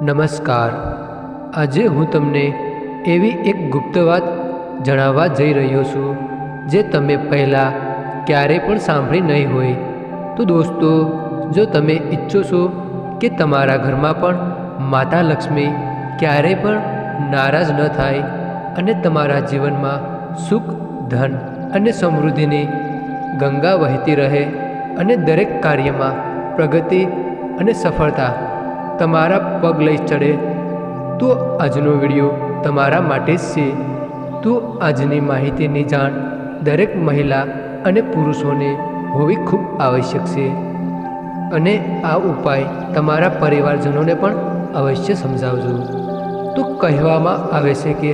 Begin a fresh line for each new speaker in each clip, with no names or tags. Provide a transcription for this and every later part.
નમસ્કાર. આજે હું તમને એવી એક ગુપ્ત વાત જણાવવા જઈ રહ્યો છું, જે તમે પહેલાં ક્યારેય પણ સાંભળી નહીં હોય. તો દોસ્તો, જો તમે ઈચ્છો છો કે તમારા ઘરમાં પણ માતા લક્ષ્મી ક્યારેય પણ નારાજ ન થાય અને તમારા જીવનમાં સુખ, ધન અને સમૃદ્ધિની ગંગા વહેતી રહે અને દરેક કાર્યમાં પ્રગતિ અને સફળતા તમારા પગ લઈ ચડે. તો આજનો વીડિયો તમારા માટે જ છે. તો આજની માહિતીની જાણ દરેક મહિલા અને પુરુષોને હોવી ખૂબ આવશ્યક છે. અને આ ઉપાય તમારા પરિવારજનોને પણ અવશ્ય સમજાવજો. તો કહેવામાં આવે છે કે,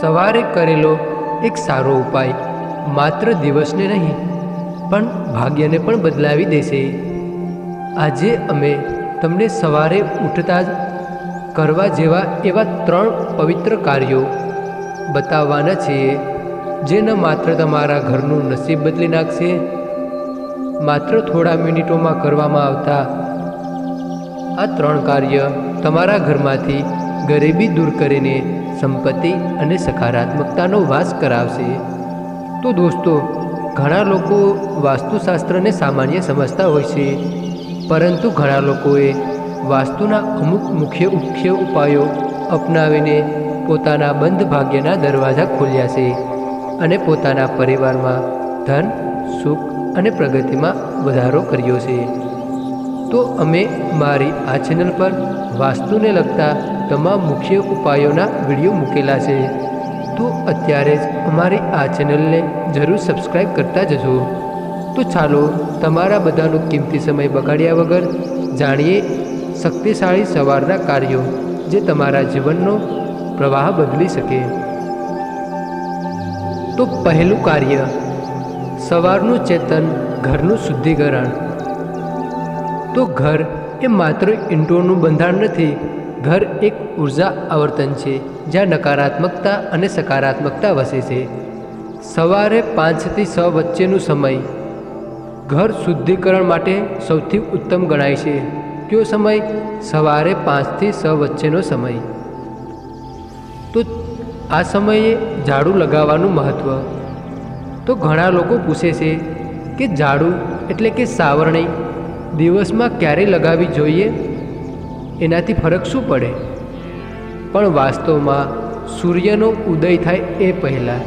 સવારે કરેલો એક સારો ઉપાય માત્ર દિવસને નહીં, પણ ભાગ્યને પણ બદલાવી દેશે. આજે અમે તમને સવારે ઉઠતા જ કરવા જેવા એવા ત્રણ પવિત્ર કાર્યો બતાવવાના છીએ જે ન માત્ર તમારા ઘરનું નસીબ બદલી નાખશે, માત્ર થોડા મિનિટોમાં કરવામાં આવતા આ ત્રણ કાર્ય તમારા ઘરમાંથી ગરીબી દૂર કરીને સંપત્તિ અને સકારાત્મકતાનો વાસ કરાવશે. તો દોસ્તો, ઘણા લોકો વાસ્તુશાસ્ત્રને સામાન્ય સમજતા હોય છે. પરંતુ ઘણા લોકોએ વાસ્તુના અમુક મુખ્ય મુખ્ય ઉપાયો અપનાવીને પોતાના બંધ ભાગ્યના દરવાજા ખોલ્યા છે અને પોતાના પરિવારમાં ધન, સુખ અને પ્રગતિમાં વધારો કર્યો છે. તો અમે મારી આ ચેનલ પર વાસ્તુને લગતા તમામ મુખ્ય ઉપાયોના વીડિયો મૂકેલા છે. તો અત્યારે જ અમારી આ ચેનલને જરૂર સબસ્ક્રાઈબ કરતા જજો. તો ચાલો તમારા બધાનો કિંમતી સમય બગાડ્યા વગર જાણીએ શક્તિશાળી સવારના કાર્યો જે તમારા જીવનનો પ્રવાહ બદલી શકે. તો પહેલું કાર્ય, સવારનું ચેતન ઘરનું શુદ્ધિકરણ. તો ઘર એ માત્ર ઇન્ટોરનું બંધારણ નથી, ઘર એક ઊર્જા આવર્તન છે, જ્યાં નકારાત્મકતા અને સકારાત્મકતા વસે છે. સવારે પાંચથી છ વચ્ચેનો સમય ઘર શુદ્ધિકરણ માટે સૌથી ઉત્તમ ગણાય છે. કયો સમય? સવારે પાંચથી છ વચ્ચેનો સમય. તો આ સમયે ઝાડુ લગાવવાનું મહત્ત્વ તો ઘણા લોકો પૂછે છે કે ઝાડુ એટલે કે સાવરણી દિવસમાં ક્યારે લગાવવી જોઈએ? એનાથી ફરક શું પડે? પણ વાસ્તવમાં સૂર્યનો ઉદય થાય એ પહેલાં.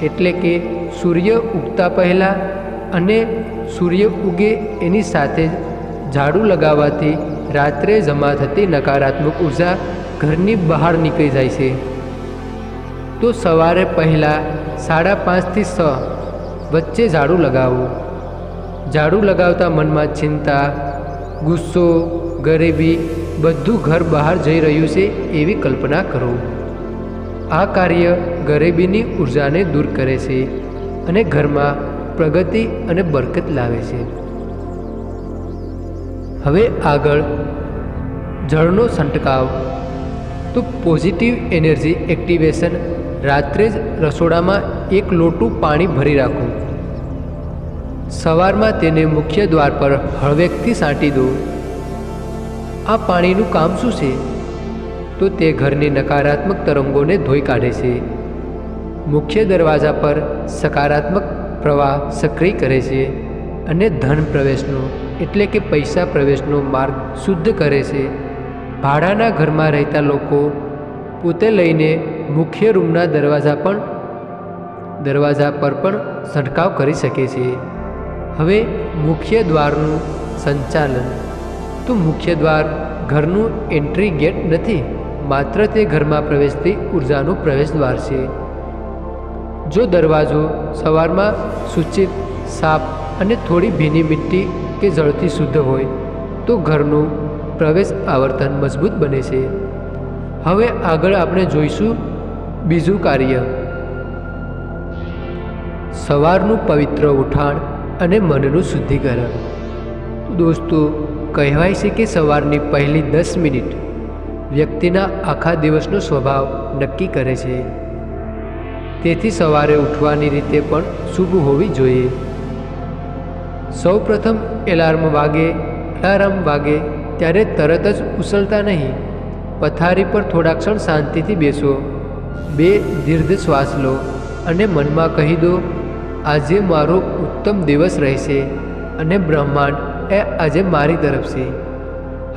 એટલે કે સૂર્ય ઉગતા પહેલાં અને સૂર્ય ઉગે એની સાથે ઝાડુ લગાવવાથી રાત્રે જમા થતી નકારાત્મક ઊર્જા ઘરની બહાર નીકળી જાય છે. તો સવારે પહેલાં સાડા પાંચથી છ વચ્ચે ઝાડુ લગાવવું ઝાડુ લગાવતા મનમાં ચિંતા, ગુસ્સો, ગરીબી બધું ઘર બહાર જઈ રહ્યું છે એવી કલ્પના કરો. આ કાર્ય ગરીબીની ઉર્જાને દૂર કરે છે અને ઘરમાં પ્રગતિ અને બરકત લાવે છે. હવે આગળ જળનો છંટકાવ તો પોઝિટિવ એનર્જી એક્ટિવેશન રાત્રે જ રસોડામાં એક લોટું પાણી ભરી રાખો. સવારમાં તેને મુખ્ય દ્વાર પર હળવેકથી સાંટી દો. આ પાણીનું કામ શું છે? તો તે ઘરની નકારાત્મક તરંગોને ધોઈ કાઢે છે. મુખ્ય દરવાજા પર સકારાત્મક પ્રવાહ સક્રિય કરે છે અને ધન પ્રવેશનો એટલે કે પૈસા પ્રવેશનો માર્ગ શુદ્ધ કરે છે. ભાડાના ઘરમાં રહેતા લોકો પોતે લઈને મુખ્ય રૂમના દરવાજા પણ, દરવાજા પર પણ છંટકાવ કરી શકે છે. હવે મુખ્ય દ્વારનું સંચાલન. તો મુખ્ય દ્વાર ઘરનું એન્ટ્રી ગેટ નથી, માત્ર તે ઘરમાં પ્રવેશતી ઉર્જાનું પ્રવેશ દ્વાર છે. જો દરવાજો સવારમાં સૂચિત સાફ અને થોડી ભીની મિટ્ટી કે જળથી શુદ્ધ હોય, તો ઘરનું પ્રવેશ આવર્તન મજબૂત બને છે. હવે આગળ આપણે જોઈશું બીજું કાર્ય. સવારનું પવિત્ર ઉઠાણ અને મનનું શુદ્ધિકરણ. દોસ્તો, કહેવાય છે કે સવારની પહેલી દસ મિનિટ વ્યક્તિના આખા દિવસનો સ્વભાવ નક્કી કરે છે. તેથી સવારે ઉઠવાની રીતે પણ શુભ હોવી જોઈએ. સૌ પ્રથમ એલાર્મ વાગે, અલાર્મ વાગે, ત્યારે તરત જ ઉછળતા નહીં. પથારી પર થોડા ક્ષણ શાંતિથી બેસો. બે, દીર્ઘ શ્વાસ લો અને મનમાં કહી દો, આજે મારો ઉત્તમ દિવસ રહેશે અને બ્રહ્માંડ એ આજે મારી તરફ છે.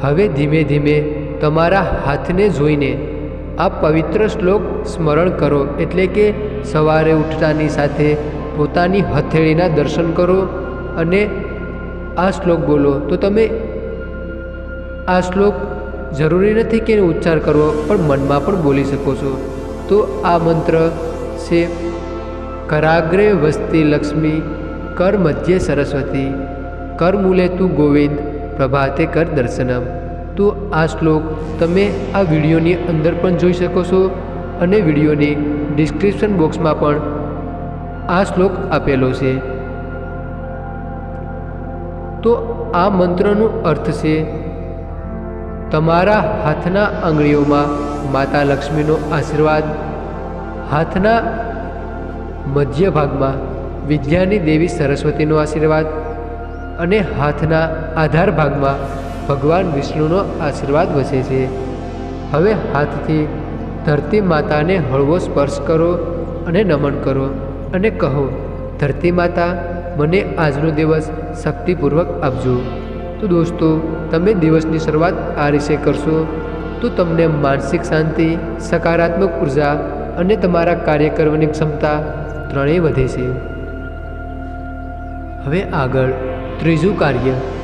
હવે ધીમે ધીમે તમારા હાથને જોઈને આ પવિત્ર શ્લોક સ્મરણ કરો એટલે કે સવારે ઉઠતાની સાથે પોતાની હથેળીના દર્શન કરો અને આ શ્લોક બોલો. તો તમે આ શ્લોક જરૂરી નથી કે એનો ઉચ્ચાર કરવો, પણ મનમાં પણ બોલી શકો છો. તો આ મંત્ર છે, કરાગ્રે વસ્તી લક્ષ્મી, કર મધ્યે સરસ્વતી, કર મૂલે તું ગોવિંદ, પ્રભાતે કર દર્શનમ. તો આ શ્લોક તમે આ વિડીયોની અંદર પણ જોઈ શકો છો અને વિડીયોની ડિસ્ક્રિપ્શન બોક્સમાં પણ આ શ્લોક આપેલો છે. તો આ મંત્રનો અર્થ છે, તમારા હાથના આંગળીઓમાં માતા લક્ષ્મીનો આશીર્વાદ, હાથના મધ્ય ભાગમાં વિદ્યાની દેવી સરસ્વતીનો આશીર્વાદ અને હાથના આધાર ભાગમાં ભગવાન વિષ્ણુનો આશીર્વાદ વસે છે. હવે હાથથી ધરતી માતાને હળવો સ્પર્શ કરો અને નમન કરો અને કહો, ધરતી માતા, મને આજનો દિવસ શક્તિપૂર્વક આપજો. તો દોસ્તો, તમે દિવસની શરૂઆત આ રીતે કરશો. તો તમને માનસિક શાંતિ, સકારાત્મક ઊર્જા અને તમારા કાર્ય કરવાની ક્ષમતા ત્રણેય વધે છે. હવે આગળ ત્રીજું કાર્ય.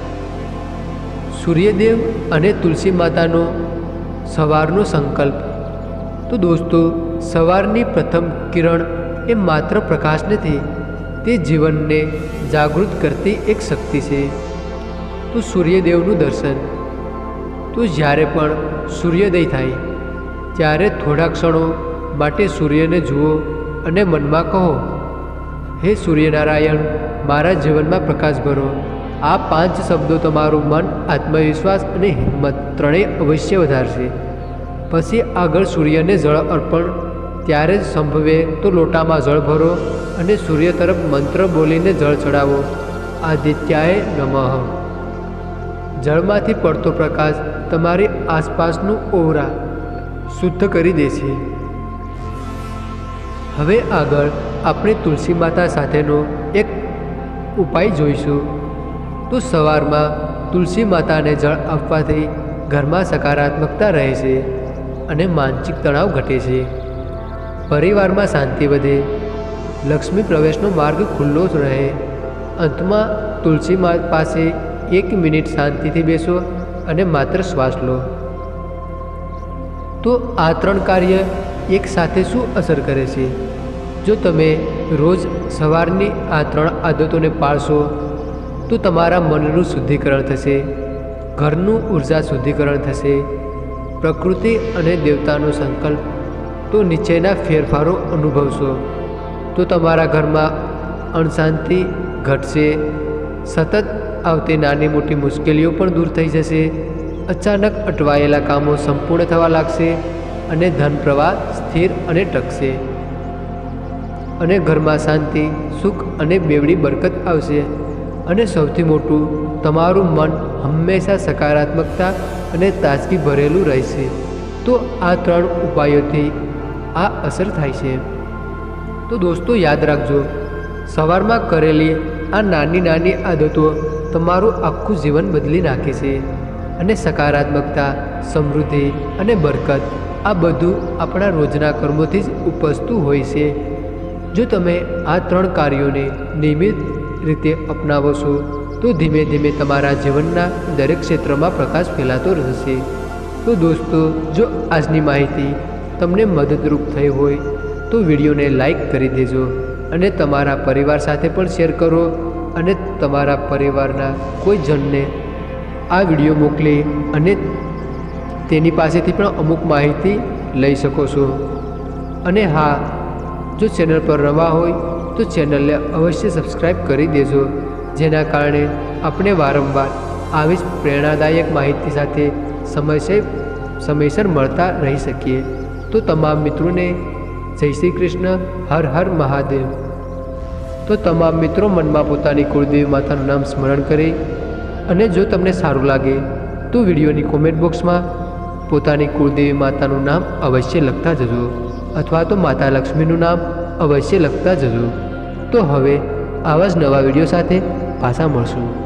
સૂર્યદેવ અને તુલસી માતાનો સવારનો સંકલ્પ. તો દોસ્તો, સવારની પ્રથમ કિરણ એ માત્ર પ્રકાશ નથી, તે જીવનને જાગૃત કરતી એક શક્તિ છે. તો સૂર્યદેવનું દર્શન. તો જ્યારે પણ સૂર્યોદય થાય, ત્યારે થોડા ક્ષણો માટે સૂર્યને જુઓ અને મનમાં કહો, હે સૂર્યનારાયણ, મારા જીવનમાં પ્રકાશ ભરો. આ પાંચ શબ્દો તમારું મન, આત્મવિશ્વાસ અને હિંમત ત્રણેય અવશ્ય વધારશે. પછી આગળ સૂર્યને જળ અર્પણ. ત્યારે જ સંભવે તો લોટામાં જળ ભરો અને સૂર્ય તરફ મંત્ર બોલીને જળ ચડાવો. આદિત્યાય નમઃ. જળમાંથી પડતો પ્રકાશ તમારી આસપાસનું ઓરા શુદ્ધ કરી દે છે. હવે આગળ આપણે તુલસી માતા સાથેનો એક ઉપાય જોઈશું. તો સવારમાં તુલસી માતાને જળ આપવાથી ઘરમાં સકારાત્મકતા રહે છે અને માનસિક તણાવ ઘટે છે. પરિવારમાં શાંતિ વધે, લક્ષ્મી પ્રવેશનો માર્ગ ખુલ્લો જ રહે. અંતમાં તુલસી મા પાસે એક મિનિટ શાંતિથી બેસો અને માત્ર શ્વાસ લો. તો આ ત્રણ કાર્ય એક સાથે શું અસર કરે છે? જો તમે રોજ સવારની આ ત્રણ આદતોને પાળશો તો તમારા મનનું શુદ્ધિકરણ થશે, ઘરનું ઊર્જા શુદ્ધિકરણ થશે, પ્રકૃતિ અને દેવતાનો સંકલ્પ તો નીચેના ફેરફારો અનુભવશો. તો તમારા ઘરમાં અણશાંતિ ઘટશે, સતત આવતી નાની મોટી મુશ્કેલીઓ પણ દૂર થઈ જશે, અચાનક અટવાયેલા કામો સંપૂર્ણ થવા લાગશે અને ધન પ્રવાહ સ્થિર અને ટકશે. અને ઘરમાં શાંતિ, સુખ અને બેવડી બરકત આવશે. અને સૌથી મોટું, તમારું મન હંમેશા સકારાત્મકતા અને તાજગી ભરેલું રહેશે. તો આ ત્રણ ઉપાયોથી આ અસર થાય છે. તો દોસ્તો, યાદ રાખજો, સવારમાં કરેલી આ નાની નાની આદતો તમારું આખું જીવન બદલી નાખે છે અને સકારાત્મકતા, સમૃદ્ધિ અને બરકત આ બધું આપણા રોજના કર્મોથી જ ઉપજતું હોય છે. જો તમે આ ત્રણ કાર્યોને નિયમિત રીતે અપનાવો છો, તો ધીમે ધીમે તમારા જીવનના દરેક ક્ષેત્રમાં પ્રકાશ ફેલાતો રહેશે. તો દોસ્તો, જો આજની માહિતી તમને મદદરૂપ થઈ હોય, તો વિડીયોને લાઈક કરી દેજો અને તમારા પરિવાર સાથે પણ શેર કરો અને તમારા પરિવારના કોઈ જણને આ વીડિયો મોકલી અને તેની પાસેથી પણ અમુક માહિતી લઈ શકો છો. અને હા, જો ચેનલ પર રવા હોય તો ચેનલને અવશ્ય સબસ્ક્રાઈબ કરી દેજો, જેના કારણે આપણે વારંવાર આવી જ પ્રેરણાદાયક માહિતી સાથે સમયસર સમયસર મળતા રહી શકીએ. તો તમામ મિત્રોને જય શ્રી કૃષ્ણ, હર હર મહાદેવ. તો તમામ મિત્રો મનમાં પોતાની કુળદેવી માતાનું નામ સ્મરણ કરી અને જો તમને સારું લાગે, તો વિડીયોની કોમેન્ટ બોક્સમાં પોતાની કુળદેવી માતાનું નામ અવશ્ય લખતા જજો, અથવા તો માતા લક્ષ્મીનું નામ અવશ્ય લખતા જજો. તો હવે આવા જ નવા વીડિયો સાથે પાછા મળશું.